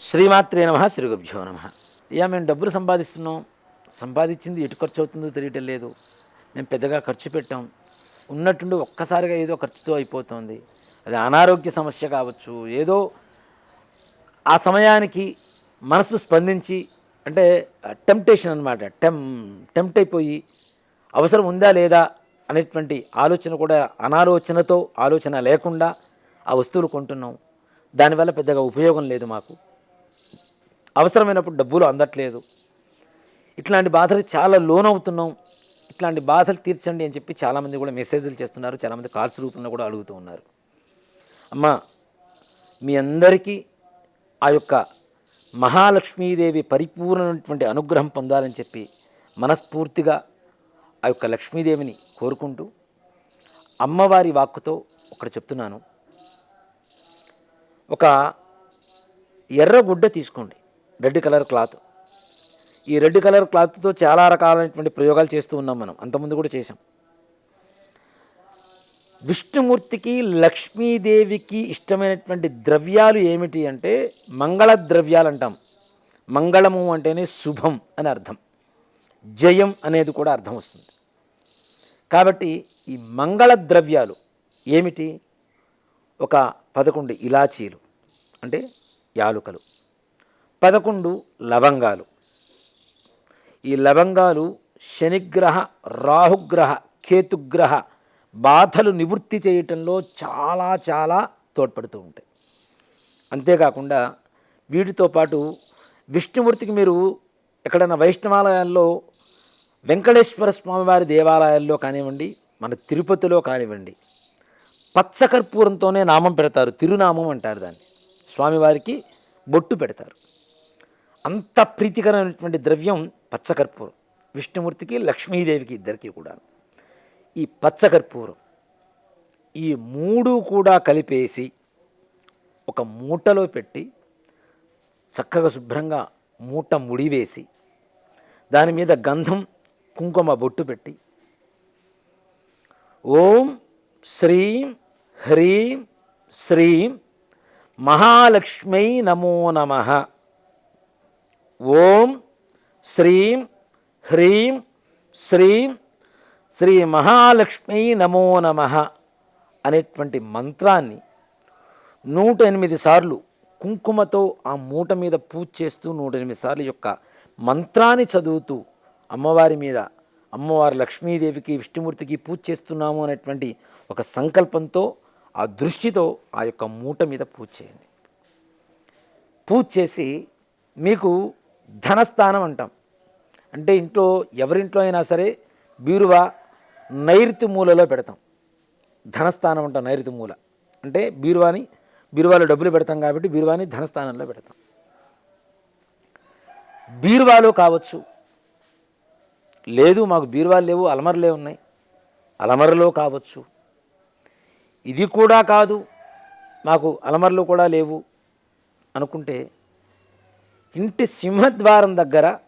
శ్రీమాత్రే నమ శ్రీ గురుభ్యో నమ. ఇక మేము డబ్బులు సంపాదిస్తున్నాం. సంపాదించింది ఎటు ఖర్చు అవుతుందో తెలియటం లేదు. మేము పెద్దగా ఖర్చు పెట్టాం. ఉన్నట్టుండి ఒక్కసారిగా ఏదో ఖర్చుతో అయిపోతుంది. అది అనారోగ్య సమస్య కావచ్చు. ఏదో ఆ సమయానికి మనసు స్పందించి అంటే టెంప్టేషన్ అనమాట టెం టెంప్ట్ అయిపోయి అవసరం ఉందా లేదా అనేటువంటి ఆలోచన కూడా అనాలోచనతో ఆలోచన లేకుండా ఆ వస్తువులు కొంటున్నాం. దానివల్ల పెద్దగా ఉపయోగం లేదు మాకు. అవసరమైనప్పుడు డబ్బులు అందట్లేదు. ఇట్లాంటి బాధలు చాలా లోనవుతున్నాం. ఇట్లాంటి బాధలు తీర్చండి అని చెప్పి చాలామంది కూడా మెసేజ్లు చేస్తున్నారు. చాలామంది కాల్స్ రూపంలో కూడా అడుగుతూ ఉన్నారు. అమ్మ మీ అందరికీ ఆ యొక్క మహాలక్ష్మీదేవి పరిపూర్ణమైనటువంటి అనుగ్రహం పొందాలని చెప్పి మనస్ఫూర్తిగా ఆ యొక్క లక్ష్మీదేవిని కోరుకుంటూ అమ్మవారి వాక్కుతో ఒకటి చెప్తున్నాను. ఒక ఎర్ర గుడ్డ తీసుకోండి. Red colour cloth. ఈ రెడ్ కలర్ క్లాత్తో చాలా రకాలైనటువంటి ప్రయోగాలు చేస్తూ ఉన్నాం మనం. అంతకుముందు కూడా చేసాం విష్ణుమూర్తికి లక్ష్మీదేవికి ఇష్టమైనటువంటి ద్రవ్యాలు ఏమిటి అంటే మంగళ ద్రవ్యాలు అంటాం. మంగళము అంటేనే శుభం అని అర్థం. జయం అనేది కూడా అర్థం వస్తుంది. కాబట్టి ఈ మంగళ ద్రవ్యాలు ఏమిటి? ఒక పదకొండు ఇలాచీలు అంటే యాలుకలు. పదకొండు లవంగాలు. ఈ లవంగాలు శనిగ్రహ రాహుగ్రహ కేతుగ్రహ బాధలు నివృత్తి చేయటంలో చాలా చాలా తోడ్పడుతూ ఉంటాయి. అంతేకాకుండా వీటితో పాటు విష్ణుమూర్తికి మీరు ఎక్కడైనా వైష్ణవాలయాల్లో వెంకటేశ్వర స్వామివారి దేవాలయాల్లో కానివ్వండి మన తిరుపతిలో కానివ్వండి పచ్చకర్పూరంతోనే నామం పెడతారు తిరునామం అంటారు దాన్ని. స్వామివారికి బొట్టు పెడతారు. అంత ప్రీతికరమైనటువంటి ద్రవ్యం పచ్చకర్పూరం. విష్ణుమూర్తికి లక్ష్మీదేవికి ఇద్దరికి కూడా. ఈ పచ్చకర్పూరం ఈ మూడు కూడా కలిపేసి ఒక మూటలో పెట్టి చక్కగా శుభ్రంగా మూట ముడివేసి దాని మీద గంధం కుంకుమ బొట్టు పెట్టి ఓం శ్రీం హ్రీం శ్రీం మహాలక్ష్మై నమో నమః. ఓం శ్రీం హ్రీం శ్రీం శ్రీ మహాలక్ష్మీ నమో నమ అనేటువంటి మంత్రాన్ని నూట ఎనిమిది సార్లు కుంకుమతో ఆ మూట మీద పూజ చేస్తూ నూట ఎనిమిది సార్లు యొక్క మంత్రాన్ని చదువుతూ అమ్మవారి మీద అమ్మవారి లక్ష్మీదేవికి విష్ణుమూర్తికి పూజ చేస్తున్నాము అనేటువంటి ఒక సంకల్పంతో ఆ దృష్టితో ఆ యొక్క మూట మీద పూజ చేయండి. పూజ చేసి మీకు ధనస్థానం అంటాం. అంటే ఇంట్లో ఎవరింట్లో అయినా సరే బీరువా నైరుతి మూలలో పెడతాం. ధనస్థానం అంటాం నైరుతి మూల. అంటే బీరువాని బీరువాలో డబ్బులు పెడతాం కాబట్టి బీరువాని ధనస్థానంలో పెడతాం. బీరువాలో కావచ్చు. లేదు మాకు బీరువాలు లేవు అలమరలే ఉన్నాయి. అలమరలో కావచ్చు. ఇది కూడా కాదు మాకు అలమరలు కూడా లేవు అనుకుంటే ఇంటి సింహద్వారం దగ్గర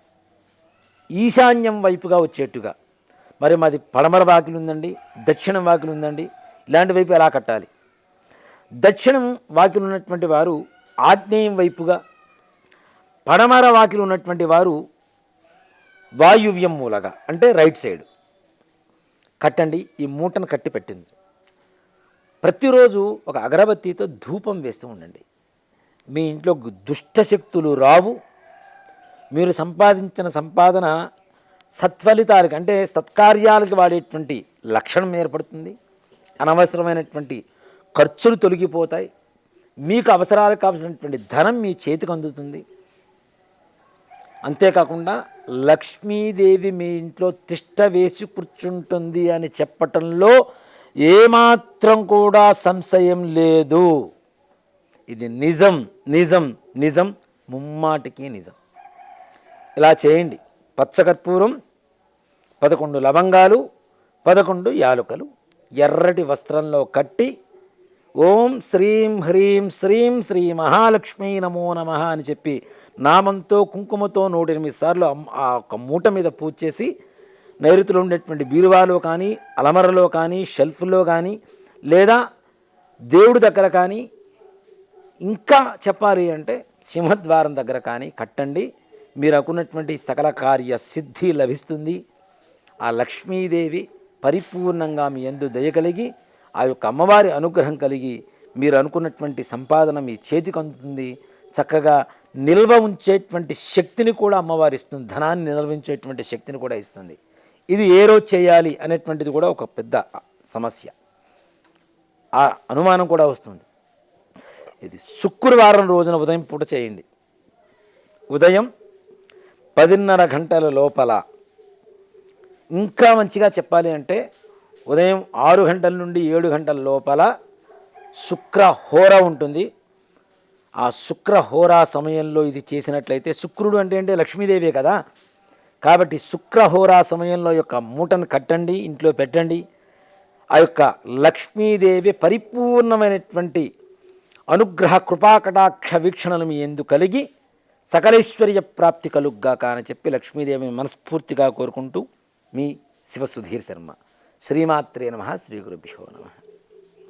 ఈశాన్యం వైపుగా వచ్చేట్టుగా. మరి మాది పడమర వాకిలి ఉందండి దక్షిణం వాకిలి ఉందండి ఇలాంటి వైపు ఎలా కట్టాలి? దక్షిణం వాకిలి ఉన్నటువంటి వారు ఆగ్నేయం వైపుగా పడమర వాకిలు ఉన్నటువంటి వారు వాయువ్యం మూలగా అంటే రైట్ సైడ్. కట్టండి ఈ మూటను కట్టి పెట్టింది ప్రతిరోజు ఒక అగరబత్తితో ధూపం వేస్తూ ఉండండి. మీ ఇంట్లో దుష్ట శక్తులు రావు. మీరు సంపాదించిన సంపాదన సత్ఫలితాలకు అంటే సత్కార్యాలకు వాడేటువంటి లక్షణం ఏర్పడుతుంది. అనవసరమైనటువంటి ఖర్చులు తొలగిపోతాయి. మీకు అవసరాలకు కావాల్సినటువంటి ధనం మీ చేతికి అందుతుంది. అంతేకాకుండా లక్ష్మీదేవి మీ ఇంట్లో తిష్ట వేసి కూర్చుంటుంది అని చెప్పటంలో ఏమాత్రం కూడా సంశయం లేదు. ఇది నిజం నిజం నిజం ముమ్మాటికి నిజం. ఇలా చేయండి. పచ్చకర్పూరం పదకొండు లవంగాలు పదకొండు యాలుకలు ఎర్రటి వస్త్రంలో కట్టి ఓం శ్రీం హ్రీం శ్రీం శ్రీ మహాలక్ష్మీ నమో నమ అని చెప్పి నామంతో కుంకుమతో నూట ఎనిమిది సార్లు ఆ ఒక మూట మీద పూజ చేసి నైరుతిలో ఉండేటువంటి బీరువాలో కానీ అలమరలో కానీ షెల్ఫ్లో కానీ లేదా దేవుడి దగ్గర కానీ ఇంకా చెప్పాలి అంటే సింహద్వారం దగ్గర కానీ కట్టండి. మీరు అనుకున్నటువంటి సకల కార్య సిద్ధి లభిస్తుంది. ఆ లక్ష్మీదేవి పరిపూర్ణంగా మీ ఎందు దయ కలిగి ఆ యొక్క అమ్మవారి అనుగ్రహం కలిగి మీరు అనుకున్నటువంటి సంపాదన మీ చేతికి అందుతుంది. చక్కగా నిల్వ ఉంచేటువంటి శక్తిని కూడా అమ్మవారు ఇస్తుంది. ధనాన్ని నిల్వించేటువంటి శక్తిని కూడా ఇస్తుంది. ఇది ఏ రోజు చేయాలి అనేటువంటిది కూడా ఒక పెద్ద సమస్య. ఆ అనుమానం కూడా వస్తుంది. ఇది శుక్రవారం రోజున ఉదయం పూట చేయండి. ఉదయం పదిన్నర గంటల లోపల ఇంకా మంచిగా చెప్పాలి అంటే ఉదయం ఆరు గంటల నుండి ఏడు గంటల లోపల శుక్ర హోర ఉంటుంది. ఆ శుక్ర హోరా సమయంలో ఇది చేసినట్లయితే శుక్రుడు అంటే అంటే లక్ష్మీదేవే కదా. కాబట్టి శుక్ర హోరా సమయంలో యొక్క మూటను కట్టండి ఇంట్లో పెట్టండి. ఆ యొక్క లక్ష్మీదేవి పరిపూర్ణమైనటువంటి అనుగ్రహ కృపాకటాక్ష వీక్షణలు మీ ఎందు కలిగి సకలేశ్వర్య ప్రాప్తి కలుగ్గాక అని చెప్పి లక్ష్మీదేవిని మనస్ఫూర్తిగా కోరుకుంటూ మీ శివసుధీర్ శర్మ. శ్రీమాత్రే నమ శ్రీ గురుభ్యో నమ.